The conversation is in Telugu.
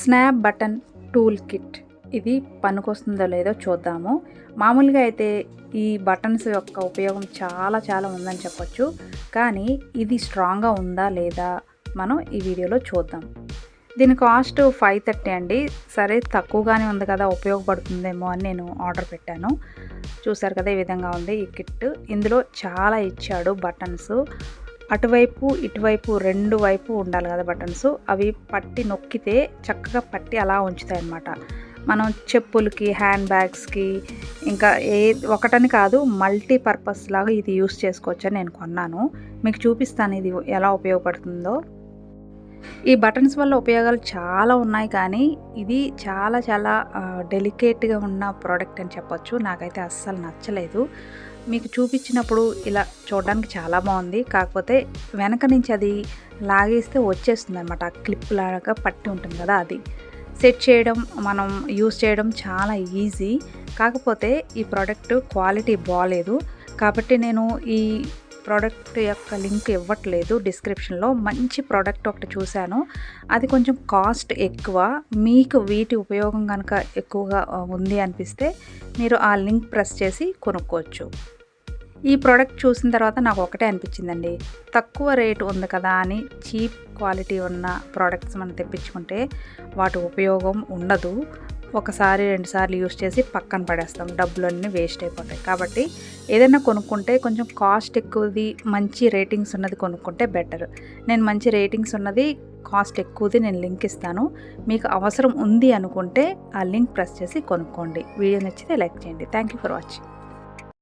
స్నాప్ బటన్ టూల్ కిట్ ఇది పనికొస్తుందో లేదో చూద్దాము. మామూలుగా అయితే ఈ బటన్స్ యొక్క ఉపయోగం చాలా చాలా ఉందని చెప్పొచ్చు. కానీ ఇది స్ట్రాంగ్గా ఉందా లేదా మనం ఈ వీడియోలో చూద్దాం. దీని కాస్ట్ ఫైవ్ థర్టీ అండి. సరే తక్కువగానే ఉంది కదా ఉపయోగపడుతుందేమో అని నేను ఆర్డర్ పెట్టాను. చూసారు కదా ఈ విధంగా ఉంది ఈ కిట్ ఇందులో చాలా ఇచ్చాడు బటన్స్ అటువైపు ఇటువైపు రెండు వైపు ఉండాలి కదా బటన్స్. అవి పట్టి నొక్కితే చక్కగా పట్టి అలా ఉంచుతాయి అన్నమాట. మనం చెప్పులకి హ్యాండ్ బ్యాగ్స్కి ఇంకా ఏ ఒకటని కాదు మల్టీ పర్పస్ లాగా ఇది యూస్ చేసుకోవచ్చు అని నేను కొన్నాను. మీకు చూపిస్తాను ఇది ఎలా ఉపయోగపడుతుందో. ఈ బటన్స్ వల్ల ఉపయోగాలు చాలా ఉన్నాయి కానీ ఇది చాలా చాలా డెలికేట్గా ఉన్న ప్రోడక్ట్ అని చెప్పొచ్చు. నాకైతే అస్సలు నచ్చలేదు. మీకు చూపించినప్పుడు ఇలా చూడడానికి చాలా బాగుంది. కాకపోతే వెనక నుంచి అది లాగేస్తే వచ్చేస్తుంది అనమాట ఆ క్లిప్ లాగా పట్టి ఉంటుంది కదా అది. సెట్ చేయడం మనం యూస్ చేయడం చాలా ఈజీ. కాకపోతే ఈ ప్రోడక్ట్ క్వాలిటీ బాగాలేదు కాబట్టి నేను ఈ ప్రోడక్ట్ యొక్క లింక్ ఇవ్వట్లేదు డిస్క్రిప్షన్లో. మంచి ప్రోడక్ట్ ఒకటి చూశాను. అది కొంచెం కాస్ట్ ఎక్కువ. మీకు వీటి ఉపయోగం కనుక ఎక్కువగా ఉంది అనిపిస్తే మీరు ఆ లింక్ ప్రెస్ చేసి కొనుక్కోవచ్చు. ఈ ప్రోడక్ట్ చూసిన తర్వాత నాకు ఒకటే అనిపించిందండి. తక్కువ రేటు ఉంది కదా అని చీప్ క్వాలిటీ ఉన్న ప్రోడక్ట్స్ మనం తెప్పించుకుంటే వాటి ఉపయోగం ఉండదు. ఒకసారి రెండుసార్లు యూస్ చేసి పక్కన పడేస్తాం. డబ్బులు అన్నీ వేస్ట్ అయిపోతాయి. కాబట్టి ఏదైనా కొనుక్కుంటే కొంచెం కాస్ట్ ఎక్కువది మంచి రేటింగ్స్ ఉన్నది కొనుక్కుంటే బెటర్. నేను మంచి రేటింగ్స్ ఉన్నది కాస్ట్ ఎక్కువది నేను లింక్ ఇస్తాను. మీకు అవసరం ఉంది అనుకుంటే ఆ లింక్ ప్రెస్ చేసి కొనుక్కోండి. వీడియో నచ్చితే లైక్ చేయండి. Thank you for watching.